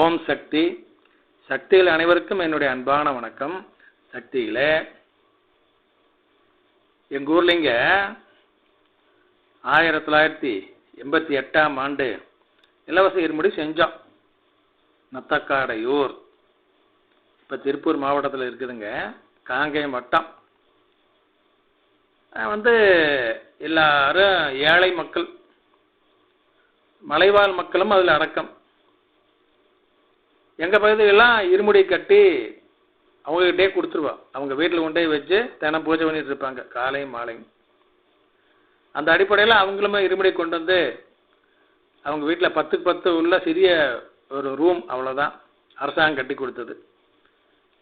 ஓம் சக்தி. சக்திகள் அனைவருக்கும் என்னுடைய அன்பான வணக்கம். சக்திகளே எங்கள் ஊர்லிங்க ஆயிரத்தி தொள்ளாயிரத்தி எண்பத்தி எட்டாம் ஆண்டு இலவச இருமுடி செஞ்சோம். நத்தக்காடையூர். இப்போ திருப்பூர் மாவட்டத்தில் இருக்குதுங்க. காங்கை வட்டம் வந்து எல்லாரும் ஏழை மக்கள் மலைவாழ் மக்களும் அதில் அடக்கம். எங்கள் பகுதியிலலாம் இருமுடி கட்டி அவங்ககிட்டே கொடுத்துருவா. அவங்க வீட்டில் கொண்டே வச்சு தினம் பூஜை பண்ணிட்டு இருப்பாங்க காலையும் மாலையும். அந்த அடிப்படையில் அவங்களுமே இருமுடி கொண்டு வந்து அவங்க வீட்டில் பத்துக்கு பத்து உள்ள சிறிய ஒரு ரூம் அவ்வளோதான் அரசாங்கம் கட்டி கொடுத்தது.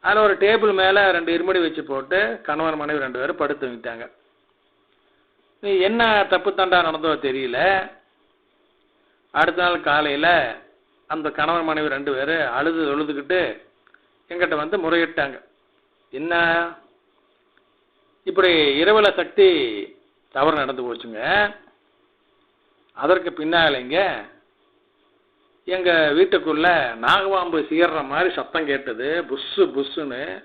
அதில் ஒரு டேபிள் மேலே ரெண்டு இருமுடி வச்சு போட்டு கணவன் மனைவி ரெண்டு பேரும் படுத்து தூங்கிட்டாங்க. நீ என்ன தப்பு தண்டா நடந்தோ தெரியல. அடுத்த நாள் காலையில் அந்த கணவன் மனைவி ரெண்டு பேர் அழுது அழுதுகிட்டு எங்கிட்ட வந்து முறையிட்டாங்க. என்ன? இப்படி இரவுல சக்தி தவறு நடந்து போச்சுங்க. அதற்கு பின்னாலைங்க எங்க வீட்டுக்குள்ள நாகபாம்பு சீர்ற மாதிரி சத்தம் கேட்டது. புஷ்ஷு புஷ்ஷுன்னு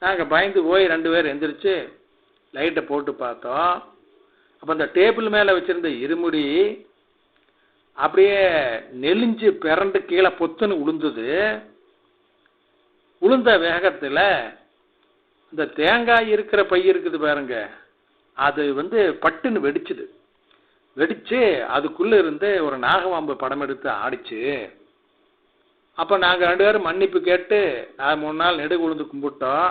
நாங்கள் பயந்து போய் ரெண்டு பேர் எந்திரிச்சு லைட்டை போட்டு பார்த்தோம். அப்போ அந்த டேபிள் மேலே வச்சிருந்த இருமுடி அப்படியே நெலிஞ்சு பிறண்டு கீழே பொத்துன்னு உளுந்தது. உளுந்த வேகத்தில் இந்த தேங்காய் இருக்கிற பை இருக்குது பாருங்க அது வந்து பட்டுன்னு வெடிச்சுது. வெடிச்சு அதுக்குள்ள இருந்து ஒரு நாகவாம்பு படம் எடுத்து ஆடிச்சு. அப்போ நாங்கள் ரெண்டு பேரும் மன்னிப்பு கேட்டு நான் மூணு நாள் நெடு உளுந்து கும்பிட்டோம்.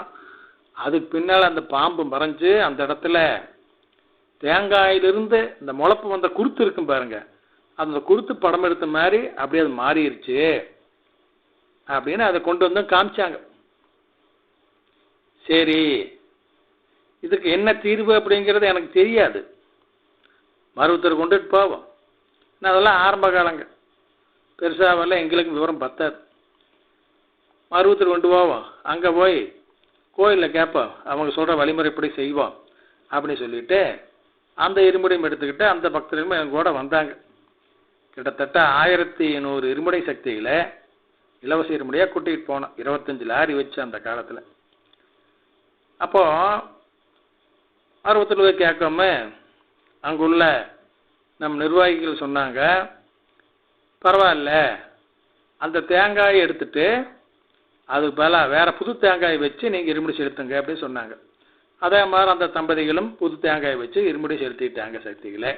அதுக்கு பின்னால் அந்த பாம்பு மறைஞ்சு அந்த இடத்துல தேங்காயிலிருந்து இந்த முளப்பு வந்த குருத்து இருக்கும் பாருங்கள் அந்த கொடுத்து படம் எடுத்த மாதிரி அப்படியே அது மாறிடுச்சு அப்படின்னு அதை கொண்டு வந்து காமிச்சாங்க. சரி இதுக்கு என்ன தீர்வு அப்படிங்கிறது எனக்கு தெரியாது. மருவத்தர் கொண்டுட்டு போவோம். நான் அதெல்லாம் ஆரம்ப காலங்க. பெருசாவெல்லாம் எங்களுக்கு விவரம் பத்தாது. மருவத்தர் கொண்டு போவோம். அங்கே போய் கோயிலில் கேட்போம். அவங்க சொல்கிற வழிமுறை இப்படி செய்வோம் அப்படின்னு சொல்லிட்டு அந்த இருமுடியும் எடுத்துக்கிட்டு அந்த பக்தர்களும் எங்க கூட வந்தாங்க. கிட்டத்தட்ட ஆயிரத்தி நூறு இருமுடை சக்திகளை இலவச இருமுடியாக கூட்டிகிட்டு போனோம். இருபத்தஞ்சு லாரி வச்சு அந்த காலத்தில். அப்போது ஆர்வத்தில் போய் கேட்காம அங்குள்ள நம் நிர்வாகிகள் சொன்னாங்க பரவாயில்ல. அந்த தேங்காயை எடுத்துட்டு அது பல வேறு புது தேங்காய் வச்சு நீங்கள் இருமுடி செலுத்துங்க அப்படின்னு சொன்னாங்க. அதே மாதிரி அந்த தம்பதிகளும் புது தேங்காய் வச்சு இருமுடி செலுத்திட்டாங்க சக்திகளை.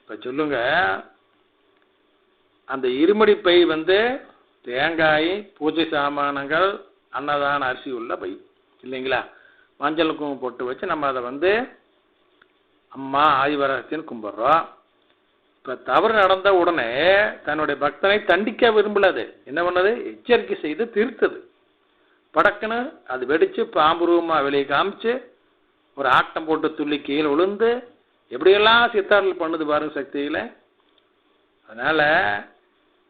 இப்போ சொல்லுங்கள் அந்த இருமடி பை வந்து தேங்காய் பூஜை சாமானங்கள் அன்னதான அரிசி உள்ள பை. இல்லைங்களா? மஞ்சள் குங்குமம் போட்டு வச்சு நம்ம அதை வந்து அம்மா ஆதிவரகத்தின்னு கும்பிட்றோம். இப்போ தவறு நடந்த உடனே தன்னுடைய பக்தனை தண்டிக்க விரும்பலாது என்ன பண்ணது? எச்சரிக்கை செய்து திருத்தது. படக்குன்னு அது வெடித்து பாம்புருவமாக வெளியே காமிச்சு ஒரு ஆட்டம் போட்டு துள்ளி கீழே விழுந்து எப்படியெல்லாம் சித்தாரில் பண்ணுது பாருங்க சக்தியில். அதனால்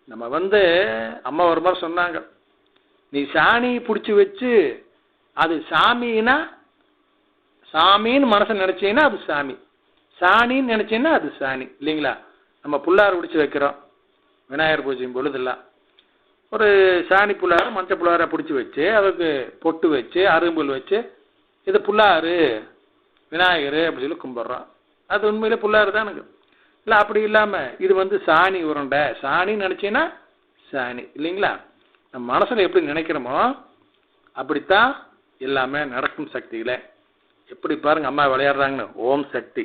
நம்ம வந்து அம்மா ஒரு மாதிரி சொன்னாங்க. நீ சாணி பிடிச்சி வச்சு அது சாமின்னா சாமின்னு மனசை நினச்சீங்கன்னா அது சாமி. சாணின்னு நினச்சீங்கன்னா அது சாணி இல்லைங்களா? நம்ம புள்ளார் பிடிச்சி வைக்கிறோம். விநாயகர் பூஜையும் பொழுதெல்லாம். ஒரு சாணி புல்லார மஞ்சள் புல்லாரை பிடிச்சி வச்சு அதுக்கு பொட்டு வச்சு அரும்புல் வச்சு இது புல்லாறு விநாயகர் அப்படின்னு சொல்லி கும்பிட்றோம். அது உண்மையிலே புல்லாறு தானுங்க. இல்லை அப்படி இல்லாமல் இது வந்து சாணி உருண்டை. சாணின்னு நினச்சின்னா சாணி இல்லைங்களா? நம்ம மனசில் எப்படி நினைக்கிறோமோ அப்படித்தான் எல்லாமே நடக்கும் சக்திகளை. எப்படி பாருங்க அம்மா விளையாடுறாங்கன்னு ஓம் சக்தி.